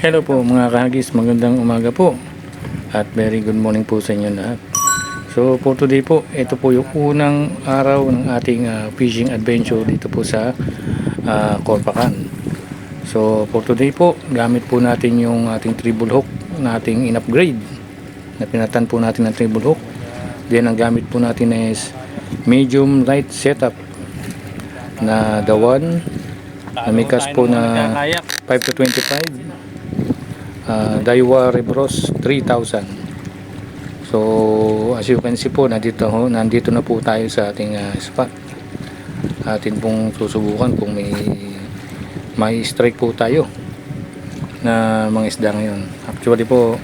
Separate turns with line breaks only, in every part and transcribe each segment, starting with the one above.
Hello po mga kahagis, magandang umaga po at very good morning po sa inyo lahat. So for today po, ito po yung unang araw ng ating ah, fishing adventure dito po sa uh, Corpacan. So for today po, gamit po natin yung ating treble hook na ating in-upgrade na pinatan po natin ng treble hook. Then ang gamit po natin is medium light setup na the one cast po na 5 to 25 uh, Daiwa Rebros 3000 so as you can see po nandito, ho, nandito na po tayo sa ating uh, spot. Atin pong susubukan kung may may strike po tayo na mga isda ngayon. Actually po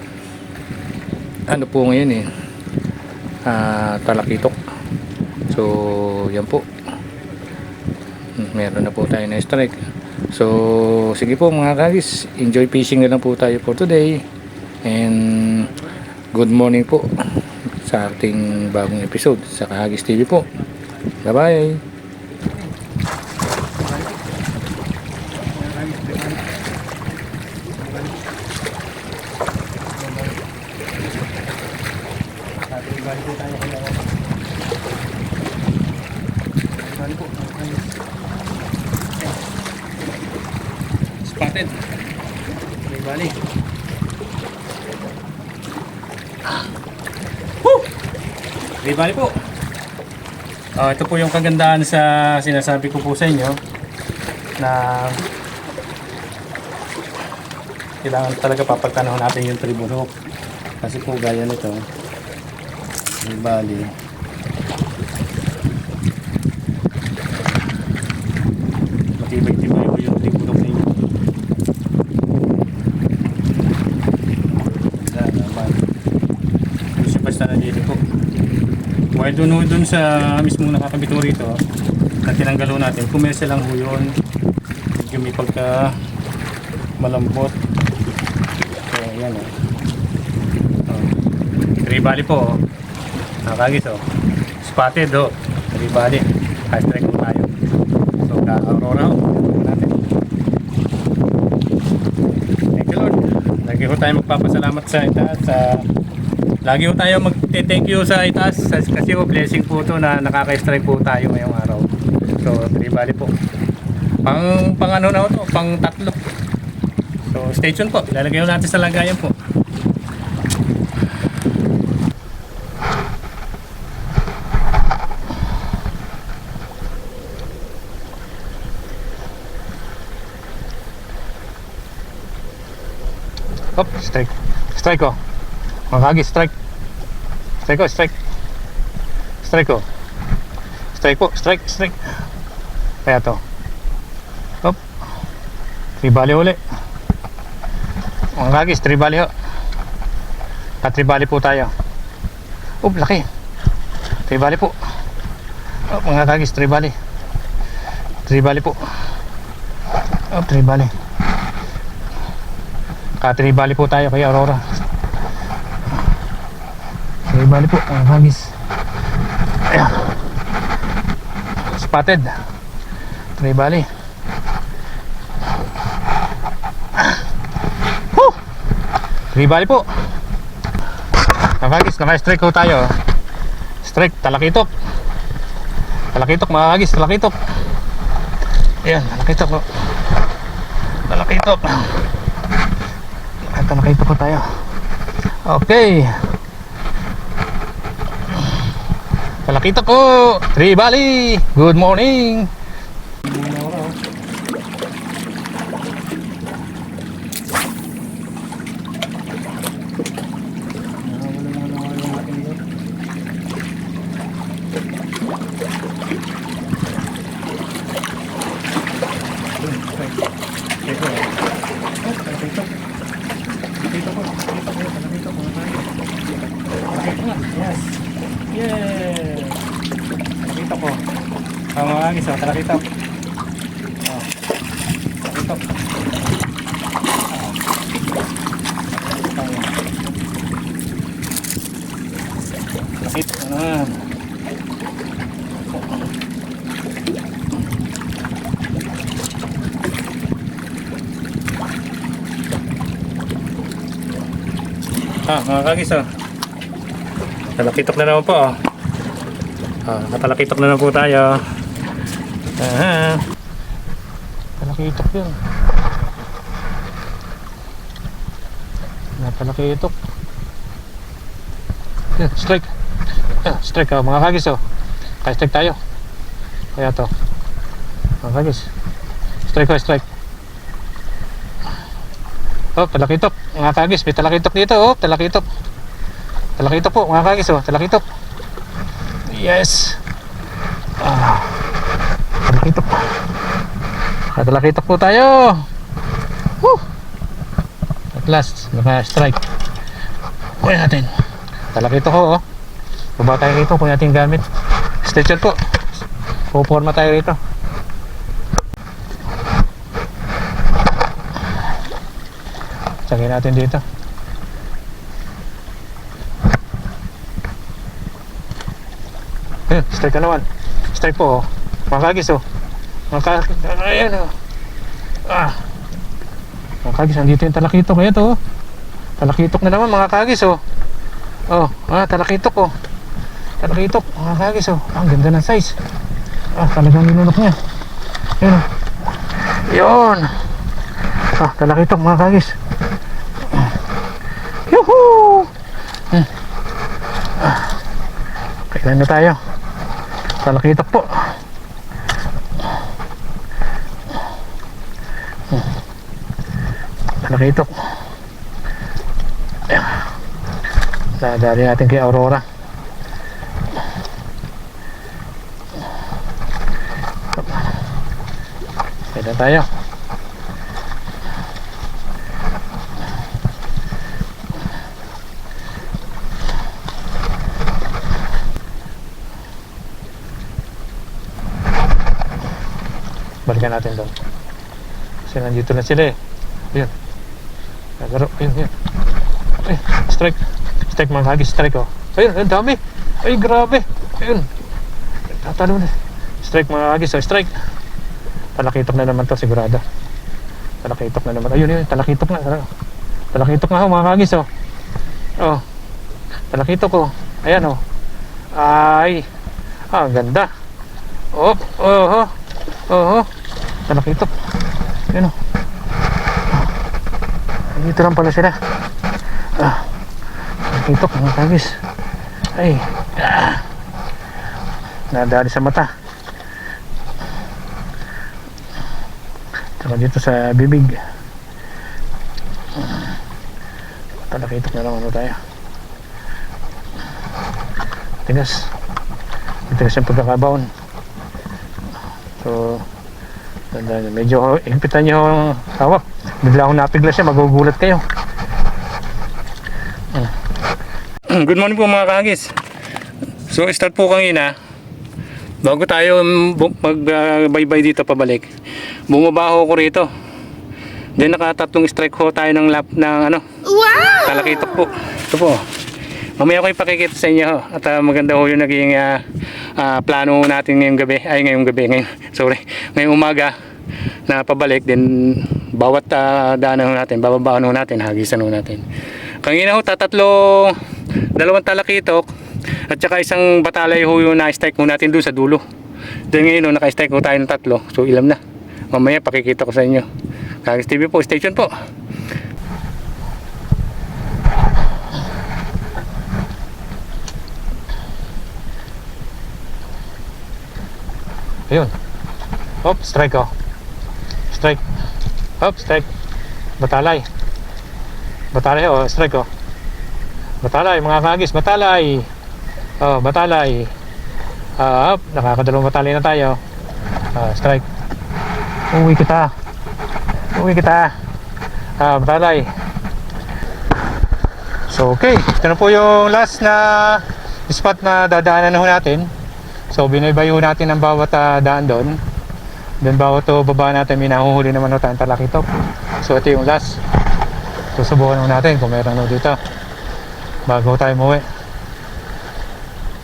ano po ngayon eh uh, talakitok. So yan po meron na po tayo na strike. So sige po mga kagis enjoy fishing na lang po tayo for today. And good morning po sa ating bagong episode sa Kahagis TV po. Bye bye spotted may bali. Woo! may bali po. Ah, ito po yung kagandahan sa sinasabi ko po sa inyo na kailangan talaga papagtanong natin yung tribune hook kasi po gaya nito may bali matibay-tibay po yung tribune hook ninyo Wala naman. Hindi siya basta nandito po. Dun, dun sa mismo nakakabit mo rito, na tinanggalo natin, kumesa lang po yun. Medyo may pagka malambot. So, yan o. Oh. Tribali po. Oh. Nakakagis o. Oh. Spotted o. Oh. Tribali. High strike tayo. So, ka-aurora o. natin. Thank you Lord. Lagi ho tayo magpapasalamat sa itaas. Sa, lagi ho tayo mag-thank you sa itaas kasi ho blessing po to na nakaka-strike po tayo ngayong araw. So, tribali po. Pang, pang ano na to, pang tatlo. So, stay tuned po. Ilalagay natin sa lagayan po. Hop, strike. Strike ko. Makagi, strike. Strike ko, strike. Strike ko. Strike po, strike, strike. Kaya to. Hop. Tribali uli. Makagi, tribali ho. Patribali po tayo. Up, laki. Tribali po. Hop, mga kagis, tribali. Tribali po. Hop, tribali. Katribali po tayo kay Aurora. Tribali po, ang hagis. Ayan. Spotted. Tribali. Woo! Tribali po. Ang hagis, naka-strike ko tayo. Strike, talakitok. Talakitok, mga hagis, talakitok. Ayan, talakitok. oh. Talakitok. Ito nakita po tayo. Okay. Palakita ko. Tribali. Good morning. Yes. Yes. Nakita ko. Ang nakita ko. Oh. Nakita ko na. Ah, mga kagis oh. Talakitok na naman po oh. Ah, nakatalakitok na naman po tayo. Ah. Talakitok yun. Napalakitok. Yan, strike. Ah, strike oh, mga kagis oh. Kaya strike tayo. Kaya to. Mga kagis. Strike oh, strike. Oh, talakitok. Mga kagis, may talakitok dito. Oh, talakitok. Talakitok po, mga kagis. Oh, talakitok. Yes. Ah, talakitok. Talakitok po tayo. Woo! At last, naka-strike. Kunin natin. Talakitok ko, oh. Baba tayo rito, kunin natin gamit. Stitcher po. Puporma tayo rito. Tsagin natin dito. Ayun, strike ka naman. Strike po, oh. Mga kagis, oh. Mga kagis, ayan, oh. Ah. Mga kagis, nandito yung talakitok. Ayan to, oh. Talakitok na naman, mga kagis, oh. Oh, ah, talakitok, oh. Talakitok, mga kagis, oh. Ah, ang ganda ng size. Ah, talagang nilunok niya. Ayun, oh. Yun. Ah, talakitok, mga kagis. Yuhuu! Hmm. Ah. Kailan na tayo? Talakitok po. Ayan. Dadali natin kay Aurora. Kailan tayo? balikan natin doon kasi nandito na sila eh yun nagaro yun yun ay strike. Strike mga hagis strike oh. Ayun ang dami. Ay grabe. Ayun. Tatalo na. Strike mga hagis oh strike. Talakitok na naman to sigurado. Talakitok na naman. Ayun yun talakitok na. Talakitok na ho mga hagis oh oh. Talakitok oh. Ayan oh. Ay. Ah ang ganda. Oh oh oh. Oo. Talakitok. Yan o. Dito lang pala sila. Ah. Talakitok mga kagis. Ay. Ah. Nadali sa mata. Tsaka dito sa bibig. Talakitok na lang ano tayo. Tigas. Tigas yung pagkakabaon. So, tandaan nyo. Medyo higpitan nyo ang hawak. Bigla akong napigla siya, magugulat kayo. Good morning po mga kahagis. So, start po kanina. Bago tayo magbaybay dito pabalik, bumabaho ko rito. Then nakatatlong strike ho tayo ng lap ng ano. Wow! Talakitok po. Ito po. Mamaya ko ipakikita sa inyo ho. At ah, maganda ho yung naging ah, ah, plano natin ngayong gabi. Ay ngayong gabi. Ngayon, sorry. Ngayong umaga na pabalik. Then bawat uh, daanan ho natin, bababaan natin, hagisan natin. Kanina ho, tatatlo, dalawang talakitok at saka isang batalay ho yung na-strike ho natin doon sa dulo. Then ngayon ho, naka-strike ho tayo ng tatlo. So ilam na. Mamaya pakikita ko sa inyo. Kagis TV po, station po. Ayun. Hop, strike oh. Strike. Hop, strike. Batalay. Batalay oh, strike oh. Batalay, mga kagis, batalay. Oh, batalay. Ah, hop, nakakadalawang batalay na tayo. Ah, strike. Uwi kita. Uwi kita. Ah, batalay. So, okay. Ito na po yung last na spot na dadaanan na natin. So binaybayo natin ang bawat ah, daan doon. Then bawat to baba natin may nahuhuli naman no tayong talakitok. So ito yung last. Susubukan mo natin kung meron no dito. Bago tayo muwi.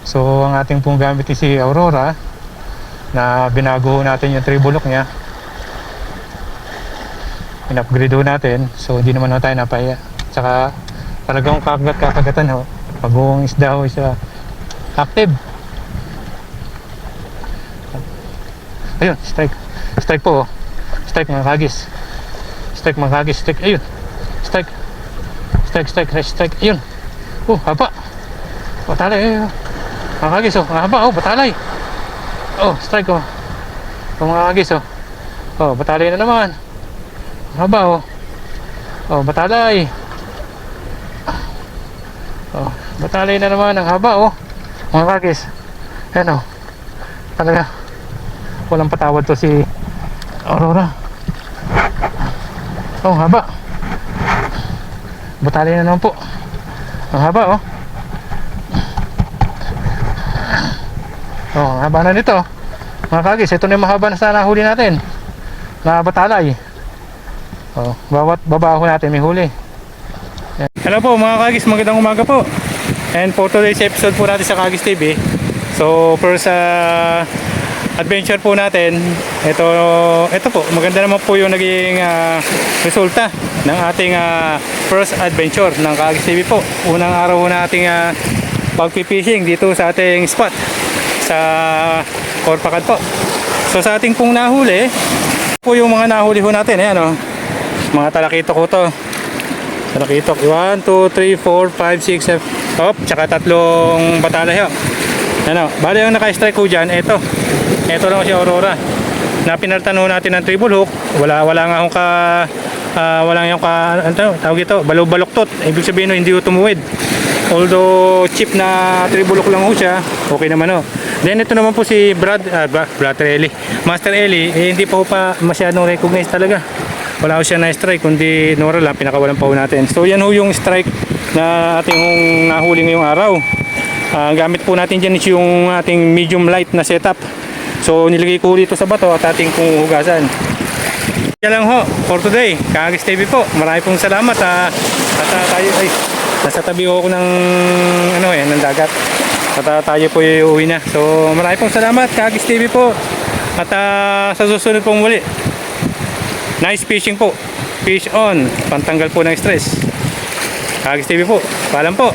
So ang ating pong gamit si Aurora na binago natin yung tribulok niya. In-upgrade natin. So hindi naman no tayo napahiya. Tsaka Talagang kakagat kakagatan ho. Pag ang isda ho isa active. Ayun, strike. Strike po oh. Strike mga kagis. Strike mga kagis. Strike. Ayun. Strike. Strike, strike, strike, strike. Ayun. Oh, haba. Batalay. Ayun. Mga kagis oh. Haba oh, batalay. Oh, strike oh. Oh, mga kagis oh. Oh, batalay na naman. Haba oh. Oh, batalay. Oh, batalay na naman ang haba oh. Mga kagis. Ayan oh. Talaga. Walang patawad to si Aurora. Oh, haba. Batalay na naman po. Ang haba oh. Oh, haba na nito. Mga kagis, ito na yung mahaba na sana huli natin. Na batalay. Oh, bawat babaho natin may huli. Hello po mga Kagis, magandang umaga po. And for today's episode po natin sa Kagis TV. So first uh, adventure po natin, ito, ito po, maganda naman po yung naging ah, resulta ng ating ah, first adventure ng Kagis TV po. Unang araw po nating uh, pagpipishing dito sa ating spot sa Corpacan po. So sa ating pong nahuli, po yung mga nahuli ho natin, ayan o. Mga talakito ko to. Talakitok. 1, 2, 3, 4, 5, 6, 7. Op, tsaka tatlong batalay ho. Ano, bali yung naka-strike ko dyan, eto. Eto lang si Aurora. Na pinalitan ho natin ng triple hook. Wala, wala nga akong ka, ah, wala yung ka, ano, tawag ito, balaw-baluktot. Ibig sabihin no, hindi ho tumuwid. Although cheap na triple hook lang ho siya, okay naman ho. Then ito naman po si Brad, ah, Bra- Brother Eli. Master Eli, eh, hindi pa ho pa masyadong recognize talaga wala ko siya na strike kundi Nora lang pinakawalan pa ho natin so yan ho yung strike na ating hong nahuli ngayong araw Ah, ang gamit po natin dyan is yung ating medium light na setup so nilagay ko dito sa bato at ating kung hugasan yan lang ho for today Kagis TV po marami pong salamat ha. at ah, tayo ay nasa tabi ako ng ano eh ng dagat at ah, tayo po uuwi na so marami pong salamat Kagis TV po at ah, sa susunod pong muli Nice fishing po. Fish on. Pantanggal po ng stress. Kagis TV po. Paalam po.